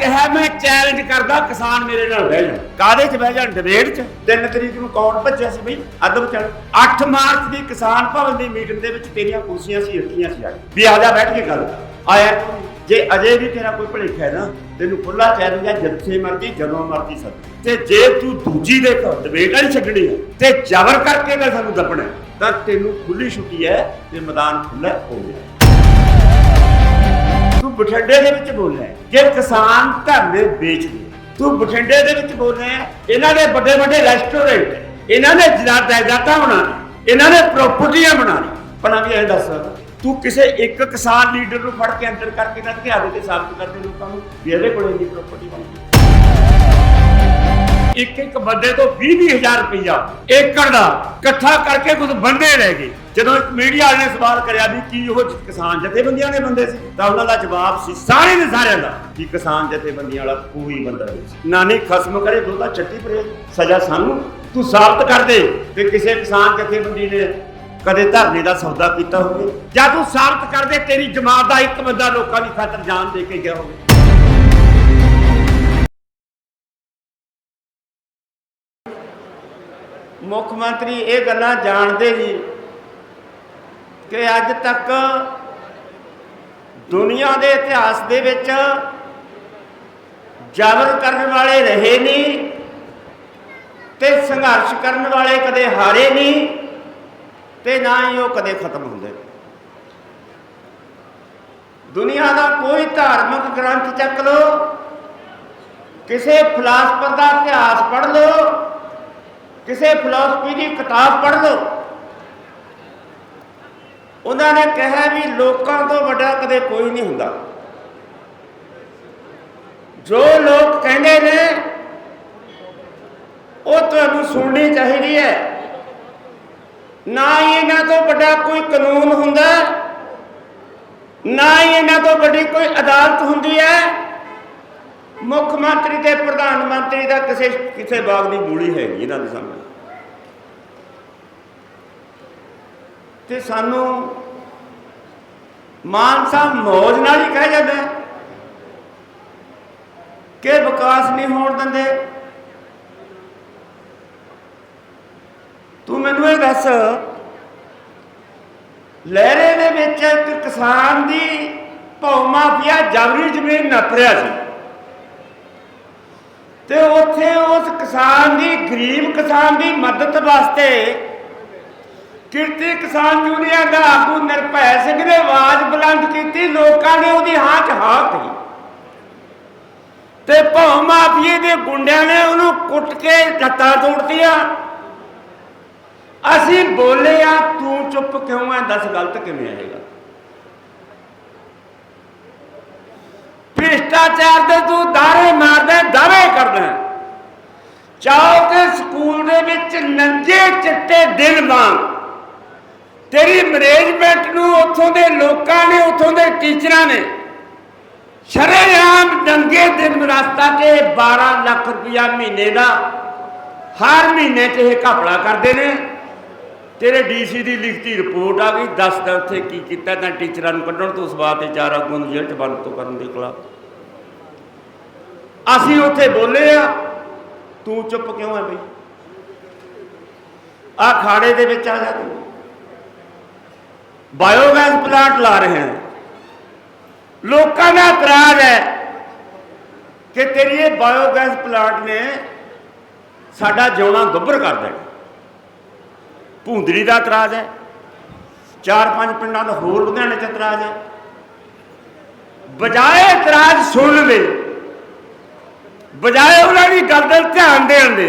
ਕਿਹਾ ਮੈਂ ਚੈਲੰਜ ਕਰਦਾ ਕਿਸਾਨ ਮੇਰੇ ਨਾਲ ਬਹਿ ਜਾਣ ਕਾਦੇ 'ਚ ਬਹਿ ਜਾਣ ਡਿਬੇਟ 'ਚ? 3 ਤਰੀਕ ਨੂੰ ਕੌਣ ਭੱਜਿਆ ਸੀ ਬਈ? ਅਦਬ ਚੜ 8 ਮਾਰਚ ਦੀ ਕਿਸਾਨ ਭਵਨ ਦੀ ਮੀਟਿੰਗ ਦੇ ਵਿੱਚ ਤੇਰੀਆਂ ਕੁਰਸੀਆਂ ਸੀ ਰੱਖੀਆਂ ਸੀ ਆ। ਵੀ ਆ ਜਾ ਬੈਠ ਕੇ ਗੱਲ। ਆਇਆ ਨਹੀਂ? ਜੇ ਅਜੇ ਵੀ ਤੇਰਾ ਕੋਈ ਭਲੇਖਾ ਹੈ ਨਾ ਤੈਨੂੰ ਖੁੱਲਾ ਚੈਲੰਜ ਹੈ ਜਿੱਥੇ ਮਰਜ਼ੀ ਜਦੋਂ ਮਰਜ਼ੀ ਸੱਦ। ਤੇ ਜੇ ਤੂੰ ਦੂਜੀ ਦੇ ਡਿਬੇਟ ਵਾਲੀ ਛੱਡਣੀ ਹੈ ਤੇ ਜ਼ਬਰ ਕਰਕੇ ਮੈਂ ਸਾਨੂੰ ਦੱਪਣਾ ਤਾਂ ਤੈਨੂੰ ਖੁੱਲੀ ਛੁੱਟੀ ਹੈ ਤੇ ਮੈਦਾਨ ਖੁੱਲਾ ਹੋ ਗਿਆ। ਤੂੰ ਬਠਿੰਡੇ ਦੇ ਵਿੱਚ ਬੋਲਿਆ ਹੈ। ਕਿ ਕਿਸਾਨ ਧਰਨੇ ਵੇਚਦੇ ਤੂੰ ਬਠਿੰਡੇ ਦੇ ਵਿੱਚ ਬੋਲ ਰਿਹਾ ਹੈ, ਇਹਨਾਂ ਦੇ ਵੱਡੇ ਵੱਡੇ ਰੈਸਟੋਰੈਂਟ ਹੈ, ਇਹਨਾਂ ਨੇ ਜਾਇਦਾਦਾਂ ਬਣਾਉਣੀ ਇਹਨਾਂ ਨੇ ਪ੍ਰਾਪਰਟੀਆਂ ਬਣਾਉਣੀ ਪਣਾ ਵੀ ਇਹ ਦੱਸ ਤੂੰ ਕਿਸੇ ਇੱਕ ਕਿਸਾਨ ਲੀਡਰ ਨੂੰ ਫੜ ਕੇ ਅੰਦਰ ਕਰਕੇ ਨਾ ਧਿਆਨ ਤੇ ਸਾਬਤ ਕਰਦੇ ਲੋਕਾਂ ਨੂੰ ਵੀ ਇਹਦੇ ਕੋਲ ਇੰਨੀ ਪ੍ਰਾਪਰਟੀ ਬਣੀ ਇੱਕ ਇੱਕ ਬੰਦੇ ਤੋਂ 20 ਹਜ਼ਾਰ ਰੁਪਇਆ ਏਕੜ ਦਾ ਇਕੱਠਾ ਕਰਕੇ ਕੁਝ ਬੰਦੇ ਰਹਿ ਗਏ। ਜਦੋਂ ਇੱਕ ਮੀਡੀਆ ਵਾਲੇ ਨੇ ਸਵਾਲ ਕਰਿਆ ਵੀ ਕੀ ਉਹ ਕਿਸਾਨ ਜਥੇਬੰਦੀਆਂ ਦੇ ਬੰਦੇ ਸੀ, ਤਾਂ ਉਹਨਾਂ ਦਾ ਜਵਾਬ ਸੀ ਸਾਰੇ ਦੇ ਸਾਰਿਆਂ ਦਾ ਕਿ ਕਿਸਾਨ ਜਥੇਬੰਦੀਆਂ ਵਾਲਾ ਕੋਈ ਬੰਦਾ ਨਹੀਂ ਨਾਨੀ ਖਸਮ ਕਰੇ ਦੋਦਾ ਚੱਟੀ ਪਰੇ। ਸਜ਼ਾ ਸਾਨੂੰ ਤੂੰ ਸਾਬਤ ਕਰ ਦੇ ਕਿ ਕਿਸੇ ਕਿਸਾਨ ਜਥੇਬੰਦੀ ਨੇ ਕਦੇ ਧਰਨੇ ਦਾ ਸੌਦਾ ਕੀਤਾ ਹੋਵੇ। ਜਾਂ ਤੂੰ ਸਾਬਤ ਕਰ ਦੇ, ਤੇਰੀ ਜਮਾਤ ਦਾ ਇੱਕ ਬੰਦਾ ਲੋਕਾਂ ਦੀ ਖਾਤਰ ਜਾਨ ਦੇ ਕੇ ਗਿਆ ਹੋਵੇ। ਮੁੱਖ ਮੰਤਰੀ ਇਹ ਗੱਲਾਂ ਜਾਣਦੇ ਜੀ ਕਿ ਅੱਜ ਤੱਕ ਦੁਨੀਆ ਦੇ ਇਤਿਹਾਸ ਦੇ ਵਿੱਚ ਜਬਰ ਕਰਨ ਵਾਲੇ ਰਹੇ ਨਹੀਂ ਤੇ ਸੰਘਰਸ਼ ਕਰਨ ਵਾਲੇ ਕਦੇ ਹਾਰੇ ਨਹੀਂ ਤੇ ਨਾ ਹੀ ਉਹ ਕਦੇ ਖਤਮ ਹੁੰਦੇ ਦੁਨੀਆ ਦਾ ਕੋਈ ਧਾਰਮਿਕ ਗ੍ਰੰਥ ਚੱਕ ਲਓ, ਕਿਸੇ ਫਿਲਾਸਫਰ ਦਾ ਇਤਿਹਾਸ ਪੜ੍ਹ ਲਓ ਕਿਸੇ ਫਿਲਾਸਫੀ ਦੀ ਕਿਤਾਬ ਪੜ੍ਹ ਲਓ। ਉਹਨਾਂ ਨੇ ਕਿਹਾ ਵੀ ਲੋਕਾਂ ਤੋਂ ਵੱਡਾ ਕਦੇ ਕੋਈ ਨਹੀਂ ਹੁੰਦਾ। ਜੋ ਲੋਕ ਕਹਿੰਦੇ ਨੇ, ਉਹ ਤੁਹਾਨੂੰ ਸੁਣਨੀ ਚਾਹੀਦੀ ਹੈ। ਨਾ ਹੀ ਇਹਨਾਂ ਤੋਂ ਵੱਡਾ ਕੋਈ ਕਾਨੂੰਨ ਹੁੰਦਾ, ਨਾ ਹੀ ਇਹਨਾਂ ਤੋਂ ਵੱਡੀ ਕੋਈ ਅਦਾਲਤ ਹੁੰਦੀ ਹੈ। ਮੁੱਖ ਮੰਤਰੀ ਤੇ ਪ੍ਰਧਾਨ ਮੰਤਰੀ ਦਾ ਕਿਸੇ ਕਿਸੇ ਬਾਗ ਦੀ ਮੂਲੀ ਹੈਗੀ ਇਹਨਾਂ ਦੇ ਸਾਹਮਣੇ। ਤੇ ਸਾਨੂੰ ਮਾਨ ਸਾਹਿਬ ਮੌਜ ਨਾਲ ਹੀ ਕਹਿ ਜਾਂਦਾ ਕਿ ਵਿਕਾਸ ਨਹੀਂ ਹੋਣ ਦਿੰਦੇ। ਤੂੰ ਮੈਨੂੰ ਇਹ ਦੱਸ, ਲਹਿਰੇ ਦੇ ਵਿੱਚ ਇੱਕ ਕਿਸਾਨ ਦੀ ਭੌ ਮਾਫੀਆ ਜਬਰੀ ਜ਼ਮੀਨ ਨੱਪ ਰਿਹਾ ਸੀ। ਤੇ ਉੱਥੇ ਉਸ ਕਿਸਾਨ ਦੀ, ਗਰੀਬ ਕਿਸਾਨ ਦੀ ਮਦਦ ਵਾਸਤੇ ਕਿਰਤੀ ਕਿਸਾਨ ਯੂਨੀਅਨ ਦਾ ਆਗੂ ਨਿਰਭੈ ਸਿੰਘ ਨੇ ਆਵਾਜ਼ ਬੁਲੰਦ ਕੀਤੀ, ਲੋਕਾਂ ਨੇ ਉਹਦੀ ਹਾਂ 'ਚ ਹਾਂ ਕਹੀ। ਤੇ ਭੌ ਮਾਫੀਏ ਦੇ ਗੁੰਡਿਆਂ ਨੇ ਉਹਨੂੰ ਕੁੱਟ ਕੇ ਜੱਤਾਂ ਤੋੜਤੀਆਂ। ਅਸੀਂ ਬੋਲੇ ਆ, ਤੂੰ ਚੁੱਪ ਕਿਉਂ ਐ? ਦੱਸ, ਗਲਤ ਕਿਵੇਂ ਆਏਗਾ ਭ੍ਰਿਸ਼ਟਾਚਾਰ ਦੇ ਤੂੰ ਦਾਰੇ ਮਾਰ ਚਾਹੋ ਕਿ ਸਕੂਲ ਦੇ ਵਿੱਚ ਨੰਗੇ ਚਿੱਟੇ ਦਿਨ ਵਾਂਗ। ਤੇਰੀ ਮੈਨੇਜਮੈਂਟ ਨੂੰ ਉੱਥੋਂ ਦੇ ਲੋਕਾਂ ਨੇ, ਉੱਥੋਂ ਦੇ ਟੀਚਰਾਂ ਨੇ ਸ਼ਰੇਆਮ ਨੰਗੇ ਦਿਨ ਰਸਤਾ ਕੇ 12 ਲੱਖ ਰੁਪਇਆ ਮਹੀਨੇ ਦਾ, ਹਰ ਮਹੀਨੇ 'ਚ ਇਹ ਘਪਲਾ ਕਰਦੇ ਨੇ। ਤੇਰੇ ਡੀਸੀ ਦੀ ਲਿਖਤੀ ਰਿਪੋਰਟ ਆ ਗਈ ਦੱਸਦਾ ਉੱਥੇ ਕੀ ਕੀਤਾ ਤਾਂ ਟੀਚਰਾਂ ਨੂੰ ਕੱਢਣ ਤੋਂ ਸਵਾਦ ਤੇ ਚਾਰ ਆਗੂਆਂ ਨੂੰ ਜੇਲ੍ਹ 'ਚ ਬੰਦ ਤੋਂ ਕਰਨ ਦੇ ਖਿਲਾਫ। ਅਸੀਂ ਉੱਥੇ ਬੋਲੇ ਆ ਤੂੰ ਚੁੱਪ ਕਿਉਂ ਹੈ ਬਈ? ਆ ਖਾੜੇ ਦੇ ਵਿੱਚ ਆ ਜਾ ਤੂੰ। ਬਾਇਓਗੈਸ ਪਲਾਂਟ ਲਾ ਰਹੇ ਹਨ ਲੋਕਾਂ ਦਾ ਇਤਰਾਜ਼ ਹੈ ਕਿ ਤੇਰੀ ਇਹ ਬਾਇਓਗੈਸ ਪਲਾਂਟ ਨੇ ਸਾਡਾ ਜਿਉਣਾ ਦੁੱਭਰ ਕਰ ਦੇਣਾ। ਭੂੰਦੜੀ ਦਾ ਇਤਰਾਜ਼ ਹੈ। ਚਾਰ ਪੰਜ ਪਿੰਡਾਂ ਦਾ ਹੋਰ ਲੁਧਿਆਣੇ ਚ ਇਤਰਾਜ਼ ਹੈ। ਬਜਾਏ ਇਤਰਾਜ਼ ਸੁਣ ਦੇ ਬਜਾਏ ਉਹਨਾਂ ਦੀ ਗੱਲ ਦਾ ਧਿਆਨ ਦੇਣ ਦੇ।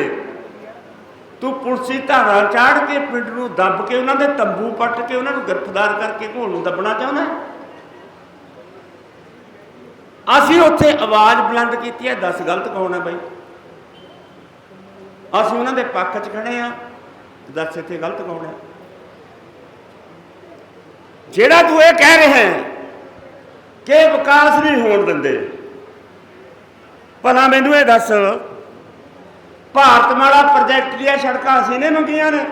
ਤੂੰ ਪੁਲਸੀ ਧਾਰਾ ਚਾੜ ਕੇ ਪਿੰਡ ਨੂੰ ਦੱਬ ਕੇ ਉਹਨਾਂ ਦੇ ਤੰਬੂ ਪੱਟ ਕੇ ਉਹਨਾਂ ਨੂੰ ਗ੍ਰਿਫਤਾਰ ਕਰਕੇ ਘੋਲ ਨੂੰ ਦੱਬਣਾ ਚਾਹੁੰਦਾ ਅਸੀਂ ਉੱਥੇ ਆਵਾਜ਼ ਬੁਲੰਦ ਕੀਤੀ ਹੈ, ਦੱਸ ਗਲਤ ਕੌਣ ਹੈ ਬਾਈ? ਅਸੀਂ ਉਹਨਾਂ ਦੇ ਪੱਖ 'ਚ ਖੜੇ ਆ ਦੱਸ ਇੱਥੇ ਗਲਤ ਕੌਣ ਹੈ? ਜਿਹੜਾ ਤੂੰ ਇਹ ਕਹਿ ਰਿਹਾ ਹੈ ਕਿ ਵਿਕਾਸ ਨਹੀਂ ਹੋਣ ਦਿੰਦੇ ਭਲਾ ਮੈਨੂੰ ਇਹ ਦੱਸ। ਭਾਰਤਮਾਲਾ ਪ੍ਰੋਜੈਕਟ ਦੀਆਂ ਸੜਕਾਂ ਅਸੀਂ ਨੇ ਮੰਗੀਆਂ ਨੇ।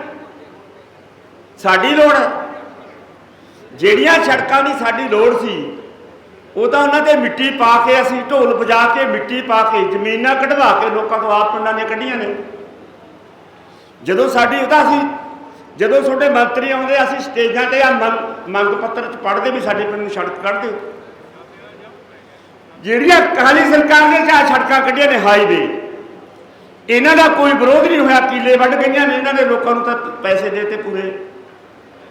ਸਾਡੀ ਲੋੜ ਹੈ। ਜਿਹੜੀਆਂ ਸੜਕਾਂ ਦੀ ਸਾਡੀ ਲੋੜ ਸੀ, ਉਹ ਤਾਂ ਉਹਨਾਂ ਤੇ ਮਿੱਟੀ ਪਾ ਕੇ ਅਸੀਂ ਢੋਲ ਵਜਾ ਕੇ ਮਿੱਟੀ ਪਾ ਕੇ ਜ਼ਮੀਨਾਂ ਕਢਵਾ ਕੇ ਲੋਕਾਂ ਤੋਂ ਆਪ ਪਿੰਡਾਂ ਨੇ ਕੱਢੀਆਂ ਨੇ। ਜਦੋਂ ਸਾਡੀ ਉਹਦਾ ਅਸੀਂ ਜਦੋਂ ਤੁਹਾਡੇ ਮੰਤਰੀ ਆਉਂਦੇ, ਅਸੀਂ ਸਟੇਜਾਂ ਤੇ ਆ ਮੰਗ ਮੰਗ ਪੱਤਰ ਚ ਪੜ੍ਹਦੇ ਵੀ ਸਾਡੇ ਪਿੰਡ ਨੂੰ ਸੜਕ ਕੱਢ ਦਿਓ। ਜਿਹੜੀਆਂ ਕਾਲੀ ਸਰਕਾਰ ਨੇ ਚਾਹ ਸੜਕਾਂ ਕੱਢੀਆਂ ਨੇ ਹਾਈਵੇ ਇਹਨਾਂ ਦਾ ਕੋਈ ਵਿਰੋਧ ਨਹੀਂ ਹੋਇਆ, ਕੀਲੇ ਵੱਢ ਗਈਆਂ ਨੇ ਇਹਨਾਂ ਦੇ ਲੋਕਾਂ ਨੂੰ ਤਾਂ ਪੈਸੇ ਦੇ ਤੇ ਪੂਰੇ।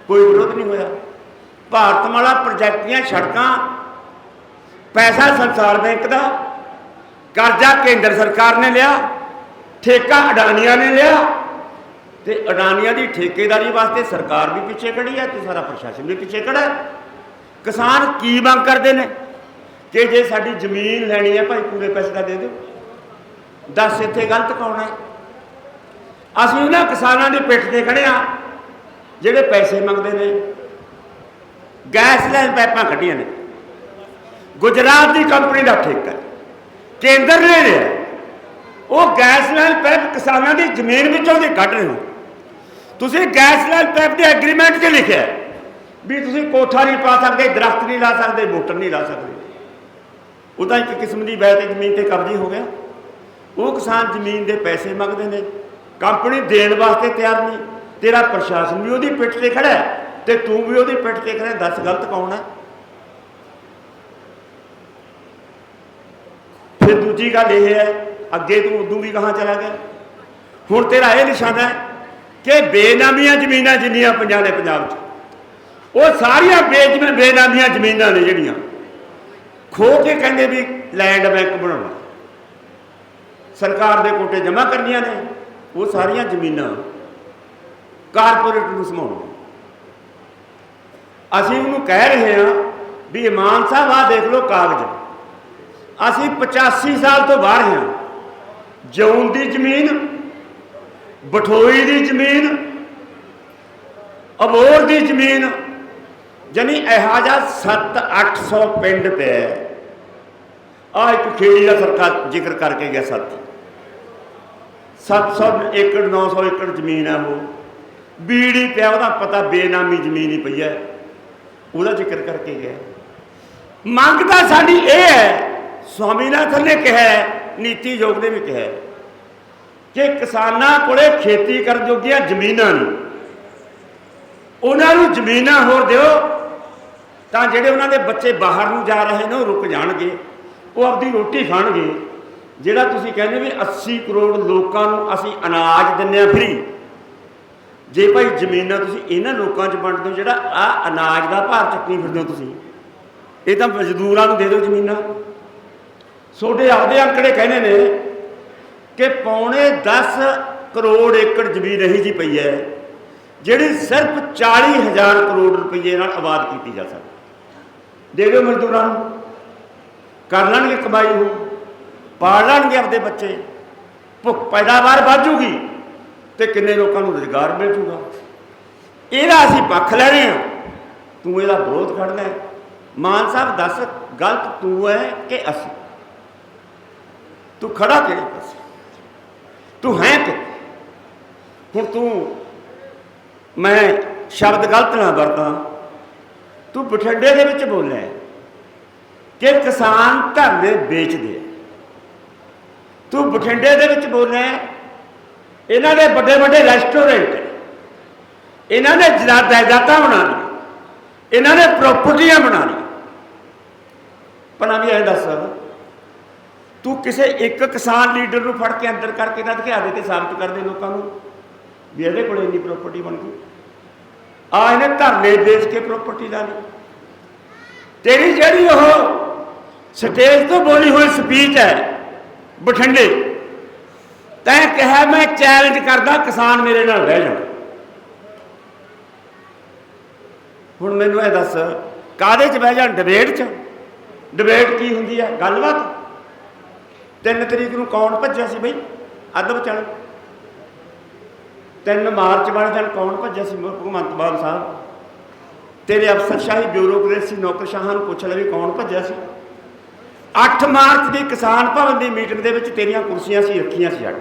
ਕੋਈ ਵਿਰੋਧ ਨਹੀਂ ਹੋਇਆ। ਭਾਰਤਮਾਲਾ ਪ੍ਰੋਜੈਕਟ ਦੀਆਂ ਸੜਕਾਂ, ਪੈਸਾ ਸੰਸਾਰ ਬੈਂਕ ਦਾ, ਕਰਜ਼ਾ ਕੇਂਦਰ ਸਰਕਾਰ ਨੇ ਲਿਆ, ਠੇਕਾ ਅਡਾਨੀਆਂ ਨੇ ਲਿਆ, ਤੇ ਅਡਾਨੀਆਂ ਦੀ ਠੇਕੇਦਾਰੀ ਵਾਸਤੇ ਸਰਕਾਰ ਵੀ ਪਿੱਛੇ ਖੜੀ ਹੈ ਤੇ ਸਾਰਾ ਪ੍ਰਸ਼ਾਸਨ ਵੀ ਪਿੱਛੇ ਖੜਾ ਹੈ। ਕਿਸਾਨ ਕੀ ਮੰਗ ਕਰਦੇ ਨੇ? ਕਿ ਜੇ ਸਾਡੀ ਜ਼ਮੀਨ ਲੈਣੀ ਹੈ ਭਾਈ ਪੂਰੇ ਪੈਸੇ ਦਾ ਦੇ ਦਿਓ। ਦੱਸ ਇੱਥੇ ਗਲਤ ਕੌਣ ਹੈ? ਅਸੀਂ ਉਹਨਾਂ ਕਿਸਾਨਾਂ ਦੀ ਪਿੱਠ ਤੇ ਖੜੇ ਆ ਜਿਹੜੇ ਪੈਸੇ ਮੰਗਦੇ ਨੇ। ਗੈਸ ਲੈਣ ਪਾਈਪਾਂ ਕੱਢੀਆਂ ਨੇ। ਗੁਜਰਾਤ ਦੀ ਕੰਪਨੀ ਦਾ ਠੇਕਾ ਕੇਂਦਰ ਨੇ ਲਿਆ ਉਹ ਗੈਸ ਲੈਣ ਪਾਈਪ ਕਿਸਾਨਾਂ ਦੀ ਜ਼ਮੀਨ ਵਿੱਚੋਂ ਦੀ ਕੱਢ ਰਹੇ ਹੋ। ਤੁਸੀਂ ਗੈਸ ਲੈਣ ਪਾਈਪ ਦੇ ਐਗਰੀਮੈਂਟ 'ਚ ਲਿਖਿਆ ਵੀ ਤੁਸੀਂ ਕੋਠਾ ਨਹੀਂ ਪਾ ਸਕਦੇ, ਦਰਖਤ ਨਹੀਂ ਲਾ ਸਕਦੇ ਮੋਟਰ ਨਹੀਂ ਲਾ ਸਕਦੇ। ਉਹ ਤਾਂ ਇੱਕ ਕਿਸਮ ਦੀ ਵੈਤ ਜ਼ਮੀਨ ਤੇ ਕਬਜ਼ੇ ਹੋ ਗਿਆ। ਉਹ ਕਿਸਾਨ ਜ਼ਮੀਨ ਦੇ ਪੈਸੇ ਮੰਗਦੇ ਨੇ, ਕੰਪਨੀ ਦੇਣ ਵਾਸਤੇ ਤਿਆਰ ਨਹੀਂ, ਤੇਰਾ ਪ੍ਰਸ਼ਾਸਨ ਵੀ ਉਹਦੀ ਪਿੱਠ ਤੇ ਖੜਾ ਤੇ ਤੂੰ ਵੀ ਉਹਦੀ ਪਿੱਠ ਤੇ ਖੜਾ ਦੱਸ ਗਲਤ ਕੌਣ ਹੈ? ਫਿਰ ਦੂਜੀ ਗੱਲ ਇਹ ਹੈ, ਅੱਗੇ ਤੂੰ ਉਦੋਂ ਵੀ ਕਹਾਂ ਚਲਾ ਗਿਆ? ਹੁਣ ਤੇਰਾ ਇਹ ਨਿਸ਼ਾਨਾ ਹੈ ਕਿ ਬੇਨਾਮੀਆਂ ਜ਼ਮੀਨਾਂ ਜਿੰਨੀਆਂ ਪੰਜਾਬ ਨੇ ਪੰਜਾਬ 'ਚ, ਉਹ ਸਾਰੀਆਂ ਬੇਜਮੇ ਬੇਨਾਮੀਆਂ ਜ਼ਮੀਨਾਂ ਨੇ ਜਿਹੜੀਆਂ। ਖੋ ਕੇ ਕਹਿੰਦੇ ਵੀ ਲੈਂਡ ਬੈਂਕ ਬਣਾਉਣਾ। ਸਰਕਾਰ ਦੇ ਕੋਟੇ ਜਮ੍ਹਾਂ ਕਰਨੀਆਂ ਨੇ, ਉਹ ਸਾਰੀਆਂ ਜ਼ਮੀਨਾਂ ਕਾਰਪੋਰੇਟ ਨੂੰ ਸਮਾਉਣ ਅਸੀਂ ਉਹਨੂੰ ਕਹਿ ਰਹੇ ਹਾਂ ਵੀ ਇਮਾਨ ਸਾਹਿਬ ਆ ਦੇਖ ਲਓ ਕਾਗਜ਼। ਅਸੀਂ 85 ਸਾਲ ਤੋਂ ਬਾਹਰ ਹਾਂ। ਜੌਨ ਦੀ ਜ਼ਮੀਨ, ਬਠੋਈ ਦੀ ਜ਼ਮੀਨ ਅਬੋਰ ਦੀ ਜ਼ਮੀਨ ਜਾਨੀ ਇਹੋ ਜਿਹਾ 7-800 ਪਿੰਡ ਤੇ ਆ ਇੱਕ ਖੇੜੀ ਦਾ ਸਰਕਾਰ ਜ਼ਿਕਰ ਕਰਕੇ ਗਿਆ ਸੱਤ 700 ਏਕੜ 900 ਏਕੜ ਜ਼ਮੀਨ ਹੈ ਉਹ। ਬੀੜੀ ਪਿਆ, ਉਹਦਾ ਪਤਾ ਬੇਨਾਮੀ ਜ਼ਮੀਨ ਹੀ ਪਈ ਹੈ। ਉਹਦਾ ਜ਼ਿਕਰ ਕਰਕੇ ਗਿਆ। ਮੰਗ ਤਾਂ ਸਾਡੀ ਇਹ ਹੈ, ਸਵਾਮੀਨਾਥਨ ਨੇ ਕਿਹਾ ਨੀਤੀ ਯੋਗ ਨੇ ਵੀ ਕਿਹਾ ਕਿ ਕਿਸਾਨਾਂ ਕੋਲੇ ਖੇਤੀ ਕਰਨ ਜੋਗੀਆਂ ਜ਼ਮੀਨਾਂ ਨਹੀਂ ਉਹਨਾਂ ਨੂੰ ਜ਼ਮੀਨਾਂ ਹੋਰ ਦਿਓ, ਤਾਂ ਜਿਹੜੇ ਉਹਨਾਂ ਦੇ ਬੱਚੇ ਬਾਹਰ ਨੂੰ ਜਾ ਰਹੇ ਨੇ, ਉਹ ਰੁਕ ਜਾਣਗੇ। ਉਹ ਆਪਦੀ ਰੋਟੀ ਖਾਣਗੇ। ਜਿਹੜਾ ਤੁਸੀਂ ਕਹਿੰਦੇ ਵੀ 80 ਕਰੋੜ ਲੋਕਾਂ ਨੂੰ ਅਸੀਂ ਅਨਾਜ ਦਿੰਨੇ ਆ ਫਰੀ ਜੇ ਭਾਈ ਜ਼ਮੀਨਾਂ ਤੁਸੀਂ ਇਹਨਾਂ ਲੋਕਾਂ 'ਚ ਵੰਡ ਦਿਓ, ਜਿਹੜਾ ਆ ਅਨਾਜ ਦਾ ਭਾਰ ਚੱਕੀ ਫਿਰਦੇ ਹੋ ਤੁਸੀਂ, ਇਹ ਤਾਂ ਮਜ਼ਦੂਰਾਂ ਨੂੰ ਦੇ ਦਿਓ ਜ਼ਮੀਨਾਂ। ਤੁਹਾਡੇ ਆਪਦੇ ਅੰਕੜੇ ਕਹਿੰਦੇ ਨੇ ਕਿ ਪੌਣੇ 10 ਕਰੋੜ ਏਕੜ ਜ਼ਮੀਨ ਰਹੀ ਜੀ ਪਈ ਹੈ, ਜਿਹੜੀ ਸਿਰਫ 40000 ਕਰੋੜ ਰੁਪਏ ਨਾਲ ਆਬਾਦ ਕੀਤੀ ਜਾ ਸਕਦੀ। ਦੇ ਦਿਓ ਮਜ਼ਦੂਰਾਂ ਨੂੰ। ਕਰ ਲੈਣਗੇ ਕਮਾਈ ਹੋ ਪਾਲ ਲੈਣਗੇ ਆਪਦੇ ਬੱਚੇ। ਭੁੱਖ ਪੈਦਾਵਾਰ ਵਧੂਗੀ ਤੇ ਕਿੰਨੇ ਲੋਕਾਂ ਨੂੰ ਰੁਜ਼ਗਾਰ ਮਿਲ ਜੂਗਾ। ਇਹਦਾ ਅਸੀਂ ਪੱਖ ਲੈ ਰਹੇ ਹਾਂ ਤੂੰ ਇਹਦਾ ਵਿਰੋਧ ਖੜਨਾ ਹੈ। ਮਾਨ ਸਾਹਿਬ, ਦੱਸ, ਗਲਤ ਤੂੰ ਹੈ ਕਿ ਅਸੀਂ? ਤੂੰ ਖੜਾ ਕਿਹੜੇ ਪਾਸੇ? ਤੂੰ ਹੈ ਕਿ? ਹੁਣ ਤੂੰ, ਮੈਂ ਸ਼ਬਦ ਗਲਤ ਨਾ ਵਰਤਾਂ। ਤੂੰ ਬਠਿੰਡੇ ਦੇ ਵਿੱਚ ਬੋਲਿਆ ਕਿ ਕਿਸਾਨ ਧਰਨੇ ਵੇਚਦੇ ਆ। ਤੂੰ ਬਠਿੰਡੇ ਦੇ ਵਿੱਚ ਬੋਲਿਆ ਹੈ, ਇਹਨਾਂ ਦੇ ਵੱਡੇ ਵੱਡੇ ਰੈਸਟੋਰੈਂਟ ਇਹਨਾਂ ਨੇ ਜਾਇਦਾਦਾਂ ਬਣਾ ਇਹਨਾਂ ਨੇ ਪ੍ਰਾਪਰਟੀਆਂ ਬਣਾਉਣੀਆਂ ਲਈਆਂ। ਪਨਾ ਵੀ ਐਂ ਦੱਸ ਤੂੰ ਕਿਸੇ ਇੱਕ ਕਿਸਾਨ ਲੀਡਰ ਨੂੰ ਫੜ ਕੇ ਅੰਦਰ ਕਰਕੇ ਨਾ ਦਿਖਾ ਦੇ ਤੇ ਸਾਬਤ ਕਰਦੇ ਲੋਕਾਂ ਨੂੰ ਵੀ ਇਹਦੇ ਕੋਲ ਇੰਨੀ ਪ੍ਰਾਪਰਟੀ ਬਣ ਗਈ। ਆ ਇਹਨੇ ਧਰਨੇ ਵੇਚ ਕੇ ਪ੍ਰਾਪਰਟੀ ਦਾ ਲਈ। ਤੇਰੀ ਜਿਹੜੀ ਉਹ ਸਟੇਜ ਤੋਂ ਬੋਲੀ ਹੋਈ ਸਪੀਚ ਹੈ। ਬਠਿੰਡੇ। ਤੈਂ ਕਿਹਾ ਮੈਂ ਚੈਲੰਜ ਕਰਦਾ, ਕਿਸਾਨ ਮੇਰੇ ਨਾਲ ਬਹਿ ਜਾਣ ਹੁਣ ਮੈਨੂੰ ਇਹ ਦੱਸ ਕਾਦੇ 'ਚ ਬਹਿ ਜਾਣ ਡਿਬੇਟ 'ਚ? ਡਿਬੇਟ ਕੀ ਹੁੰਦੀ ਹੈ ਗੱਲਬਾਤ? ਤਿੰਨ ਤਰੀਕ ਨੂੰ ਕੌਣ ਭੱਜਿਆ ਸੀ ਬਈ? ਅੱਧ ਵਿਚਾਲੇ। 3 ਮਾਰਚ ਵਾਲੇ ਦਿਨ ਕੌਣ ਭੱਜਿਆ ਸੀ? ਭਗਵੰਤ ਮਾਨ ਸਾਹਿਬ। ਤੇਰੇ ਅਫਸਰਸ਼ਾਹੀ ਬਿਊਰੋਕਰੇਸੀ ਨੌਕਰਸ਼ਾਹਾਂ ਨੂੰ ਪੁੱਛ ਲੈ ਵੀ ਕੌਣ ਭੱਜਿਆ ਸੀ? 8 ਮਾਰਚ ਦੀ ਕਿਸਾਨ ਭਵਨ ਦੀ ਮੀਟਿੰਗ ਦੇ ਵਿੱਚ ਤੇਰੀਆਂ ਕੁਰਸੀਆਂ ਸੀ, ਰੱਖੀਆਂ ਸੀ ਅੱਡ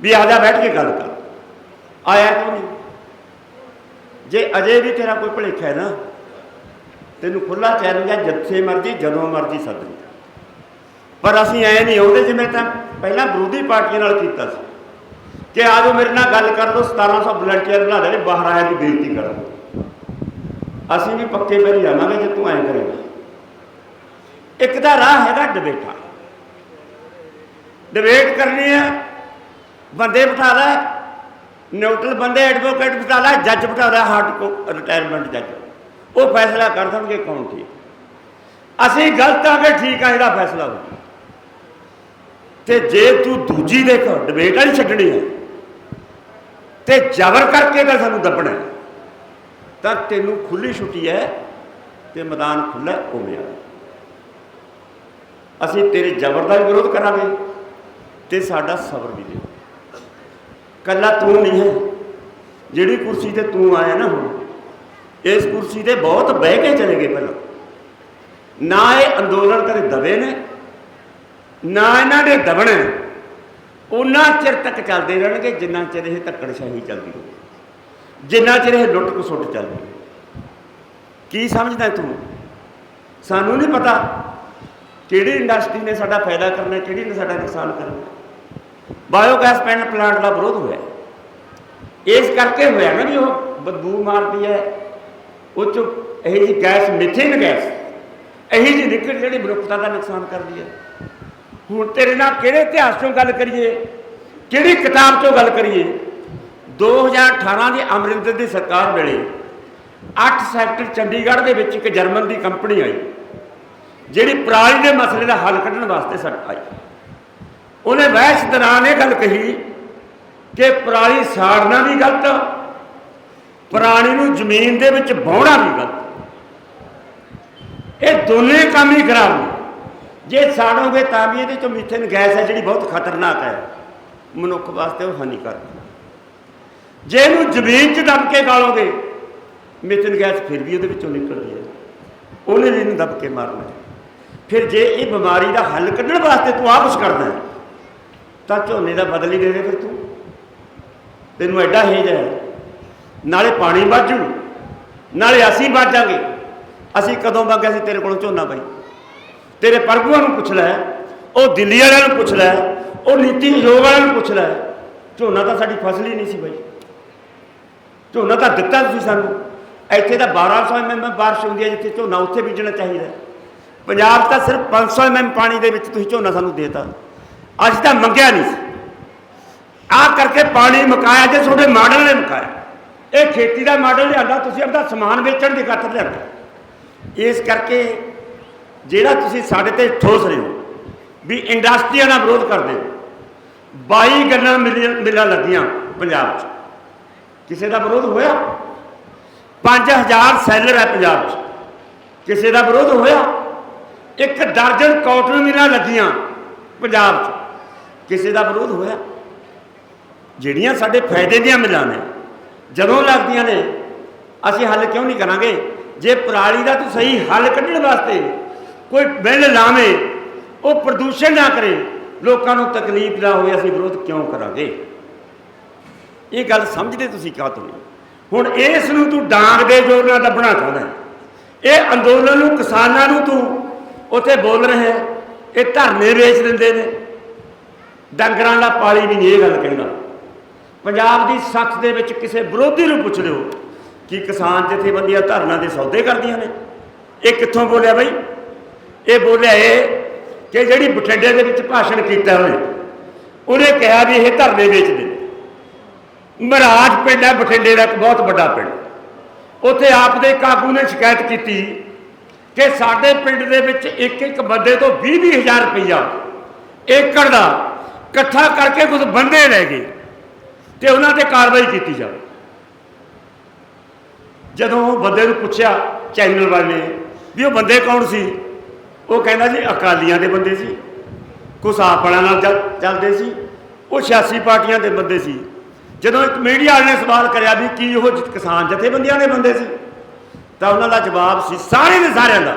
ਵੀ ਆ ਜਾ ਬੈਠ ਕੇ ਗੱਲ ਕਰ। ਆਇਆ ਕਿਉਂ ਨਹੀਂ। ਜੇ ਅਜੇ ਵੀ ਤੇਰਾ ਕੋਈ ਭੁਲੇਖਾ ਹੈ ਨਾ, ਤੈਨੂੰ ਖੁੱਲਾ ਚੈਲੰਜ ਹੈ ਜਿੱਥੇ ਮਰਜ਼ੀ, ਜਦੋਂ ਮਰਜ਼ੀ ਸੱਦ ਲਈ। ਪਰ ਅਸੀਂ ਐ ਨਹੀਂ ਆਉਂਦੇ ਜਿਵੇਂ ਤਾਂ ਪਹਿਲਾਂ ਵਿਰੋਧੀ ਪਾਰਟੀਆਂ ਨਾਲ ਕੀਤਾ ਸੀ। ਕਿ ਆਜੋ ਮੇਰੇ ਨਾਲ ਗੱਲ ਕਰ ਲਓ 1700 ਵਲੰਟੀਅਰ ਬਣਾ ਦੇਣੇ, ਬਾਹਰ ਆਇਆ ਦੀ ਬੇਨਤੀ ਕਰਾਂ ਅਸੀਂ ਵੀ ਪੱਕੇ ਪੈਰੀ ਜਾਵਾਂਗੇ ਜੇ ਤੂੰ ਐਂ ਕਰੇਗਾ। ਇੱਕ ਦਾ ਰਾਹ ਹੈਗਾ ਡਿਬੇਟਾਂ। ਡਿਬੇਟ ਕਰਨੀ ਹੈ ਬੰਦੇ ਬਿਠਾ ਲੈ ਨਿਊਟਰਲ ਬੰਦੇ ਐਡਵੋਕੇਟ ਬਿਠਾ ਲੈ ਜੱਜ ਬਿਠਾ ਲੈ ਹਾਰਟ ਕੋ ਰਿਟਾਇਰਮੈਂਟ ਜੱਜ ਉਹ ਫੈਸਲਾ ਕਰ ਦੇਣਗੇ ਕੌਣ ਠੀਕ। ਅਸੀਂ ਗਲਤ ਆ ਕਿ ਠੀਕ ਆ, ਇਹਦਾ ਫੈਸਲਾ ਹੋ ਤੇ ਜੇ ਤੂੰ ਦੂਜੀ ਦੇਖ ਡਿਬੇਟ ਵਾਲੀ ਛੱਡਣੀ ਹੈ ਤੇ ਜ਼ਬਰ ਕਰਕੇ ਤਾਂ ਸਾਨੂੰ ਦੱਬਣਾ। ਤਾਂ ਤੈਨੂੰ ਖੁੱਲੀ ਛੁੱਟੀ ਹੈ ਤੇ ਮੈਦਾਨ ਖੁੱਲਾ ਹੋਵੇ ਅਸੀਂ ਤੇਰੇ ਜ਼ਬਰ ਦਾ ਵੀ ਵਿਰੋਧ ਕਰਾਂਗੇ ਤੇ ਸਾਡਾ ਸਬਰ ਵੀ ਦੇ। ਕੱਲਾ ਤੂੰ ਨਹੀਂ ਹੈ। ਜਿਹੜੀ ਕੁਰਸੀ ਤੇ ਤੂੰ ਆਇਆ ਨਾ ਹੁਣ, ਇਸ ਕੁਰਸੀ ਤੇ ਬਹੁਤ ਬਹਿ ਕੇ ਚਲੇ ਗਏ ਪਹਿਲਾਂ। ਨਾ ਇਹ ਅੰਦੋਲਨ ਕਰੇ ਦਬੇ ਨੇ, ਨਾ ਇਹਨਾਂ ਦੇ ਦਬਣੇ। ਉਹਨਾਂ ਚਿਰ ਤੱਕ ਚੱਲਦੇ ਰਹਿਣਗੇ, ਜਿੰਨਾ ਚਿਰ ਇਹ ਧੱਕੜਸ਼ਾਹੀ ਚੱਲਦੀ ਹੋਵੇ। ਜਿੰਨਾ ਚਿਰ ਇਹ ਲੁੱਟ ਖਸੁੱਟ ਚੱਲਦੀ ਕੀ ਸਮਝਦਾ ਤੂੰ? ਸਾਨੂੰ ਨਹੀਂ ਪਤਾ। ਕਿਹੜੀ ਇੰਡਸਟਰੀ ਨੇ ਸਾਡਾ ਫਾਇਦਾ ਕਰਨਾ, ਕਿਹੜੀ ਨੇ ਸਾਡਾ ਨੁਕਸਾਨ ਕਰਨਾ? ਬਾਇਓਗੈਸ ਪੈਨ ਪਲਾਂਟ ਦਾ ਵਿਰੋਧ ਹੋਇਆ। ਇਸ ਕਰਕੇ ਹੋਇਆ ਨਾ ਵੀ ਉਹ ਬਦਬੂ ਮਾਰਦੀ ਹੈ। ਉਹ ਚੋਂ ਇਹ ਜੀ ਗੈਸ ਮਿਥੇਨ ਗੈਸ ਇਹੀ ਜੀ ਨਿਕਲ ਜਿਹੜੀ ਮਨੁੱਖਤਾ ਦਾ ਨੁਕਸਾਨ ਕਰਦੀ ਹੈ। ਹੁਣ ਤੇਰੇ ਨਾਲ ਕਿਹੜੇ ਇਤਿਹਾਸ ਚੋਂ ਗੱਲ ਕਰੀਏ? ਕਿਹੜੀ ਕਿਤਾਬ ਚੋਂ ਗੱਲ ਕਰੀਏ? 2018 ਦੀ ਅਮਰਿੰਦਰ ਦੀ ਸਰਕਾਰ ਵੇਲੇ 8 ਸੈਕਟਰ ਚੰਡੀਗੜ੍ਹ ਦੇ ਵਿੱਚ ਇੱਕ ਜਰਮਨ ਦੀ ਕੰਪਨੀ ਆਈ। ਜਿਹੜੀ ਪਰਾਲੀ ਦੇ ਮਸਲੇ ਦਾ ਹੱਲ ਕੱਢਣ ਵਾਸਤੇ ਸੜ ਆਈ। ਉਹਨੇ ਵਹਿਸ ਦੌਰਾਨ ਇਹ ਗੱਲ ਕਹੀ ਕਿ ਪਰਾਲੀ ਸਾੜਨਾ ਵੀ ਗਲਤ ਪਰਾਲੀ ਨੂੰ ਜ਼ਮੀਨ ਦੇ ਵਿੱਚ ਵਾਹੁਣਾ ਵੀ ਗਲਤ। ਇਹ ਦੋਨੇ ਕੰਮ ਹੀ ਖਰਾਬ ਨੇ। ਜੇ ਸਾੜੋਗੇ ਤਾਂ ਵੀ ਇਹਦੇ ਚੋਂ ਮੀਥੇਨ ਗੈਸ ਹੈ ਜਿਹੜੀ ਬਹੁਤ ਖਤਰਨਾਕ ਹੈ। ਮਨੁੱਖ ਵਾਸਤੇ ਉਹ ਹਾਨੀਕਾਰਕ ਜੇ ਇਹਨੂੰ ਜ਼ਮੀਨ 'ਚ ਦਬ ਕੇ ਗਾਲੋਗੇ, ਮੀਥੇਨ ਗੈਸ ਫਿਰ ਵੀ ਉਹਦੇ ਵਿੱਚੋਂ ਨਿਕਲਦੀ ਹੈ। ਉਹਨੇ ਵੀ ਇਹਨੂੰ ਦਬ ਕੇ ਮਾਰਨਾ ਫਿਰ ਜੇ ਇਹ ਬਿਮਾਰੀ ਦਾ ਹੱਲ ਕੱਢਣ ਵਾਸਤੇ ਤੂੰ ਆਹ ਕੁਛ ਕਰਦਾ ਤਾਂ ਝੋਨੇ ਦਾ ਬਦਲ ਹੀ ਦੇ ਦੇ ਫਿਰ ਤੂੰ। ਤੈਨੂੰ ਐਡਾ ਹੇਜ ਹੈ। ਨਾਲੇ ਪਾਣੀ ਬਾਜੂ ਨਾਲੇ ਅਸੀਂ ਬਾਜਾਂਗੇ ਅਸੀਂ ਕਦੋਂ ਬਾਗਿਆ ਸੀ ਤੇਰੇ ਕੋਲੋਂ ਝੋਨਾ ਬਾਈ? ਤੇਰੇ ਪ੍ਰਭੂਆਂ ਨੂੰ ਪੁੱਛ ਲੈ, ਉਹ ਦਿੱਲੀ ਵਾਲਿਆਂ ਨੂੰ ਪੁੱਛ ਲੈ, ਉਹ ਨੀਤੀ ਆਯੋਗ ਵਾਲਿਆਂ ਨੂੰ ਪੁੱਛ ਲੈ। ਝੋਨਾ ਤਾਂ ਸਾਡੀ ਫਸਲ ਹੀ ਨਹੀਂ ਸੀ ਬਾਈ। ਝੋਨਾ ਤਾਂ ਦਿੱਤਾ ਤੁਸੀਂ ਸਾਨੂੰ। ਇੱਥੇ ਤਾਂ 1200 ਐਮਐਮ ਬਾਰਿਸ਼ ਹੁੰਦੀ ਹੈ, ਜਿੱਥੇ ਝੋਨਾ ਉੱਥੇ ਬੀਜਣਾ ਚਾਹੀਦਾ ਪੰਜਾਬ ਤਾਂ ਸਿਰਫ 500 ਐਮਐਮ ਪਾਣੀ ਦੇ ਵਿੱਚ ਤੁਸੀਂ ਝੋਨਾ ਸਾਨੂੰ ਦੇਤਾ। ਅੱਜ ਤਾਂ ਮੰਗਿਆ ਨਹੀਂ ਸੀ। ਆ ਕਰਕੇ ਪਾਣੀ ਮੁਕਾਇਆ ਜੇ ਤੁਹਾਡੇ ਮਾਡਲ ਨੇ ਮੁਕਾਇਆ। ਇਹ ਖੇਤੀ ਦਾ ਮਾਡਲ ਲਿਆਂਦਾ, ਤੁਸੀਂ ਆਪਦਾ ਸਮਾਨ ਵੇਚਣ ਦੀ ਖਾਤਰ ਲਿਆਂਦਾ। ਇਸ ਕਰਕੇ ਜਿਹੜਾ ਤੁਸੀਂ ਸਾਡੇ ਤੇ ਠੋਸ ਰਹੇ ਹੋ, ਵੀ ਇੰਡਸਟਰੀਆਂ ਦਾ ਵਿਰੋਧ ਕਰਦੇ ਹੋ 22 ਗੱਲਾਂ ਮਿਲੀਆਂ ਮਿਲਾਂ ਲੱਗੀਆਂ ਪੰਜਾਬ 'ਚ। ਕਿਸੇ ਦਾ ਵਿਰੋਧ ਹੋਇਆ? 5000 ਸੈਲਰ ਹੈ ਪੰਜਾਬ 'ਚ। ਕਿਸੇ ਦਾ ਵਿਰੋਧ ਹੋਇਆ? ਇੱਕ ਦਰਜਨ ਕਾਟਨ ਮਿਲਾਂ ਲੱਗੀਆਂ ਪੰਜਾਬ 'ਚ। ਕਿਸੇ ਦਾ ਵਿਰੋਧ ਹੋਇਆ। ਜਿਹੜੀਆਂ ਸਾਡੇ ਫਾਇਦੇ ਦੀਆਂ ਮਿਲਾਂ ਨੇ, ਜਦੋਂ ਲੱਗਦੀਆਂ ਨੇ, ਅਸੀਂ ਹੱਲ ਕਿਉਂ ਨਹੀਂ ਕਰਾਂਗੇ? ਜੇ ਪਰਾਲੀ ਦਾ ਤੂੰ ਸਹੀ ਹੱਲ ਕੱਢਣ ਵਾਸਤੇ ਕੋਈ ਬਿੱਲ ਲਾਵੇਂ, ਉਹ ਪ੍ਰਦੂਸ਼ਣ ਨਾ ਕਰੇ, ਲੋਕਾਂ ਨੂੰ ਤਕਲੀਫ ਨਾ ਹੋਵੇ, ਅਸੀਂ ਵਿਰੋਧ ਕਿਉਂ ਕਰਾਂਗੇ? ਇਹ ਗੱਲ ਸਮਝਦੇ ਤੁਸੀਂ ਕਿਉਂ ਤੋਂ ਹੁਣ ਇਸ ਨੂੰ ਤੂੰ ਡਾਂਗ ਦੇ ਜ਼ੋਰ ਨਾਲ ਦੱਬਣਾ ਚਾਹੁੰਦਾ ਇਹ ਅੰਦੋਲਨ ਨੂੰ, ਕਿਸਾਨਾਂ ਨੂੰ ਤੂੰ ਉੱਥੇ ਬੋਲ ਰਹੇ ਹੈ, ਇਹ ਧਰਨੇ ਵੇਚ ਦਿੰਦੇ ਨੇ। ਡੰਗਰਾਂ ਦਾ ਪਾਲੀ ਵੀ ਨਹੀਂ ਇਹ ਗੱਲ ਕਹਿੰਦਾ। ਪੰਜਾਬ ਦੀ ਸੱਥ ਦੇ ਵਿੱਚ ਕਿਸੇ ਵਿਰੋਧੀ ਨੂੰ ਪੁੱਛ ਲਿਓ ਕਿ ਕਿਸਾਨ ਜਥੇਬੰਦੀਆਂ ਧਰਨਾ ਦੇ ਸੌਦੇ ਕਰਦੀਆਂ ਨੇ। ਇਹ ਕਿੱਥੋਂ ਬੋਲਿਆ ਬਈ? ਇਹ ਬੋਲਿਆ ਇਹ ਕਿ ਜਿਹੜੀ ਬਠਿੰਡੇ ਦੇ ਵਿੱਚ ਭਾਸ਼ਣ ਕੀਤਾ ਉਹਨੇ ਉਹਨੇ ਕਿਹਾ ਵੀ ਇਹ ਧਰਨੇ ਵੇਚਦੇ ਨੇ ਮਹਾਰਾਜ ਪਿੰਡ ਹੈ ਬਠਿੰਡੇ ਦਾ ਇੱਕ ਬਹੁਤ ਵੱਡਾ ਪਿੰਡ। ਉੱਥੇ ਆਪ ਦੇ ਕਾਬੂ ਨੇ ਸ਼ਿਕਾਇਤ ਕੀਤੀ ਕਿ ਸਾਡੇ ਪਿੰਡ ਦੇ ਵਿੱਚ ਇੱਕ ਇੱਕ ਬੰਦੇ ਤੋਂ 20 ਹਜ਼ਾਰ ਰੁਪਈਆ ਏਕੜ ਦਾ ਇਕੱਠਾ ਕਰਕੇ ਕੁਝ ਬੰਦੇ ਲੈ ਗਏ ਤੇ ਉਹਨਾਂ ਤੇ ਕਾਰਵਾਈ ਕੀਤੀ ਜਾਵੇ। ਜਦੋਂ ਉਹ ਬੰਦੇ ਨੂੰ ਪੁੱਛਿਆ ਚੈਨਲ ਵਾਲੇ ਵੀ ਉਹ ਬੰਦੇ ਕੌਣ ਸੀ, ਉਹ ਕਹਿੰਦਾ ਜੀ ਅਕਾਲੀਆਂ ਦੇ ਬੰਦੇ ਸੀ, ਕੁਛ ਆਪ ਵਾਲਿਆਂ ਨਾਲ ਚੱਲਦੇ ਸੀ, ਉਹ ਸਿਆਸੀ ਪਾਰਟੀਆਂ ਦੇ ਬੰਦੇ ਸੀ। ਜਦੋਂ ਇੱਕ ਮੀਡੀਆ ਵਾਲੇ ਨੇ ਸਵਾਲ ਕਰਿਆ ਵੀ ਕੀ ਉਹ ਕਿਸਾਨ ਜਥੇਬੰਦੀਆਂ ਦੇ ਬੰਦੇ ਸੀ ਤਾਂ ਉਹਨਾਂ ਦਾ ਜਵਾਬ ਸੀ ਸਾਰੇ ਦੇ ਸਾਰਿਆਂ ਦਾ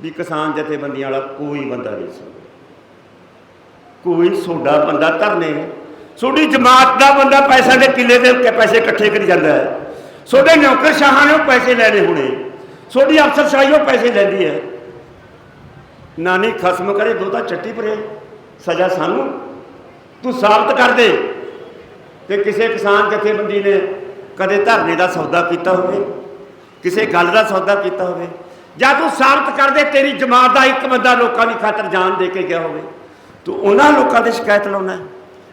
ਵੀ ਕਿਸਾਨ ਜਥੇਬੰਦੀਆਂ ਵਾਲਾ ਕੋਈ ਬੰਦਾ ਨਹੀਂ ਸੀ। ਕੋਈ ਸੋਡਾ ਬੰਦਾ ਧਰਨੇ ਤੁਹਾਡੀ ਜਮਾਤ ਦਾ ਬੰਦਾ ਪੈਸਾ ਦੇ ਕਿੱਲੇ ਦੇ ਉੱਤੇ ਪੈਸੇ ਇਕੱਠੇ ਕਰੀ ਜਾਂਦਾ ਹੈ। ਤੁਹਾਡੇ ਨੌਕਰ ਸ਼ਾਹਾਂ ਨੇ ਉਹ ਪੈਸੇ ਲੈਣੇ ਹੋਣੇ। ਛੋਟੀ ਅਫਸਰਸ਼ਾਹੀ ਉਹ ਪੈਸੇ ਲੈਂਦੀ ਹੈ। ਨਾਨੀ ਖਸਮ ਕਰੇ, ਦੋ ਚੱਟੀ ਭਰੇ। ਸਜ਼ਾ ਸਾਨੂੰ। ਤੂੰ ਸਾਬਤ ਕਰ ਦੇ। ਕਿ ਕਿਸੇ ਕਿਸਾਨ ਜਥੇਬੰਦੀ ਨੇ ਕਦੇ ਧਰਨੇ ਦਾ ਸੌਦਾ ਕੀਤਾ ਹੋਵੇ। ਕਿਸੇ ਗੱਲ ਦਾ ਸੌਦਾ ਕੀਤਾ ਹੋਵੇ, ਜਾਂ ਤੂੰ ਸਾਬਤ ਕਰ ਦੇ ਤੇਰੀ ਜਮਾਤ ਦਾ ਇੱਕ ਬੰਦਾ ਲੋਕਾਂ ਦੀ ਖਾਤਰ ਜਾਨ ਦੇ ਕੇ ਗਿਆ ਹੋਵੇ, ਤੂੰ ਉਹਨਾਂ ਲੋਕਾਂ 'ਤੇ ਸ਼ਿਕਾਇਤ ਲਾਉਣਾ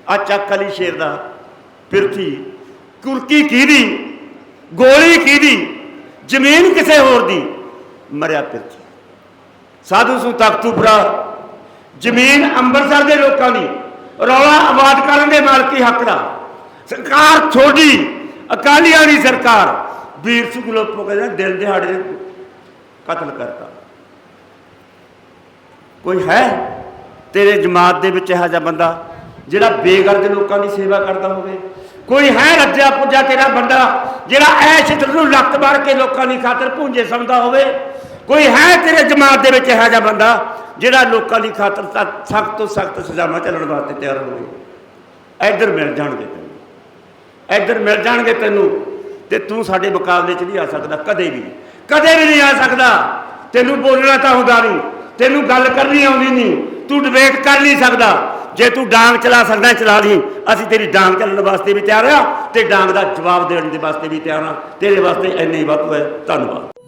ਆ ਚੱਕ ਅਲੀ ਸ਼ੇਰ ਦਾ ਪਿਰਥੀ, ਕੁਰਕੀ ਕਿਹਦੀ ਗੋਲੀ ਕਿਹਦੀ ਜ਼ਮੀਨ ਕਿਸੇ ਹੋਰ ਦੀ, ਮਰਿਆ ਪਿਰਥੀ। ਸਾਧੂ ਸੂ ਤਖਤੂਪੁਰਾ ਜ਼ਮੀਨ ਅੰਮ੍ਰਿਤਸਰ ਦੇ ਲੋਕਾਂ ਦੀ, ਰੌਲਾ ਆਬਾਦ ਕਰਨ ਦੇ ਮਾਲਕੀ ਹੱਕ ਦਾ। ਸਰਕਾਰ ਛੋਡੀ ਅਕਾਲੀਆਂ ਦੀ ਸਰਕਾਰ ਵੀਰ ਸਿੰਘ ਲੋਪੋ ਕਹਿੰਦੇ, ਦਿਲ ਦਿਹਾੜੇ ਕਤਲ ਕਰਤਾ। ਕੋਈ ਹੈ ਤੇਰੇ ਜਮਾਤ ਦੇ ਵਿੱਚ ਇਹੋ ਜਿਹਾ ਬੰਦਾ ਜਿਹੜਾ ਬੇਗਰਦ ਲੋਕਾਂ ਦੀ ਸੇਵਾ ਕਰਦਾ ਹੋਵੇ? ਕੋਈ ਹੈ ਰੱਜਿਆ ਪੁੱਜਾ ਤੇਰਾ ਬੰਦਾ ਜਿਹੜਾ ਐਸ਼ ਨੂੰ ਲੱਤ ਮਾਰ ਕੇ ਲੋਕਾਂ ਦੀ ਖਾਤਰ ਭੁੰਜੇ ਸਮਝਦਾ ਹੋਵੇ? ਕੋਈ ਹੈ ਤੇਰੇ ਜਮਾਤ ਦੇ ਵਿੱਚ ਇਹੋ ਜਿਹਾ ਬੰਦਾ ਜਿਹੜਾ ਲੋਕਾਂ ਦੀ ਖਾਤਰ ਸਖਤ ਤੋਂ ਸਖਤ ਸਜ਼ਾਵਾਂ ਚੱਲਣ ਵਾਸਤੇ ਤਿਆਰ ਹੋਵੇ? ਇੱਧਰ ਮਿਲ ਜਾਣਗੇ ਤੈਨੂੰ। ਇੱਧਰ ਮਿਲ ਜਾਣਗੇ ਤੈਨੂੰ। ਤੇ ਤੂੰ ਸਾਡੇ ਮੁਕਾਬਲੇ 'ਚ ਨਹੀਂ ਆ ਸਕਦਾ, ਕਦੇ ਵੀ। ਕਦੇ ਵੀ ਨਹੀਂ ਆ ਸਕਦਾ। ਤੈਨੂੰ ਬੋਲਣਾ ਤਾਂ ਆਉਂਦਾ ਨਹੀਂ। ਤੈਨੂੰ ਗੱਲ ਕਰਨੀ ਆਉਂਦੀ ਨਹੀਂ। ਤੂੰ ਡਿਬੇਟ ਕਰ ਨਹੀਂ ਸਕਦਾ। ਜੇ ਤੂੰ ਡਾਂਗ ਚਲਾ ਸਕਦਾ, ਚਲਾ ਲਈ। ਅਸੀਂ ਤੇਰੀ ਡਾਂਗ ਚੱਲਣ ਵਾਸਤੇ ਵੀ ਤਿਆਰ ਆ ਤੇ ਡਾਂਗ ਦਾ ਜਵਾਬ ਦੇਣ ਦੇ ਵਾਸਤੇ ਵੀ ਤਿਆਰ ਆ। ਤੇਰੇ ਵਾਸਤੇ ਇੰਨੇ ਹੀ ਵਾਧੂ ਹੈ। ਧੰਨਵਾਦ।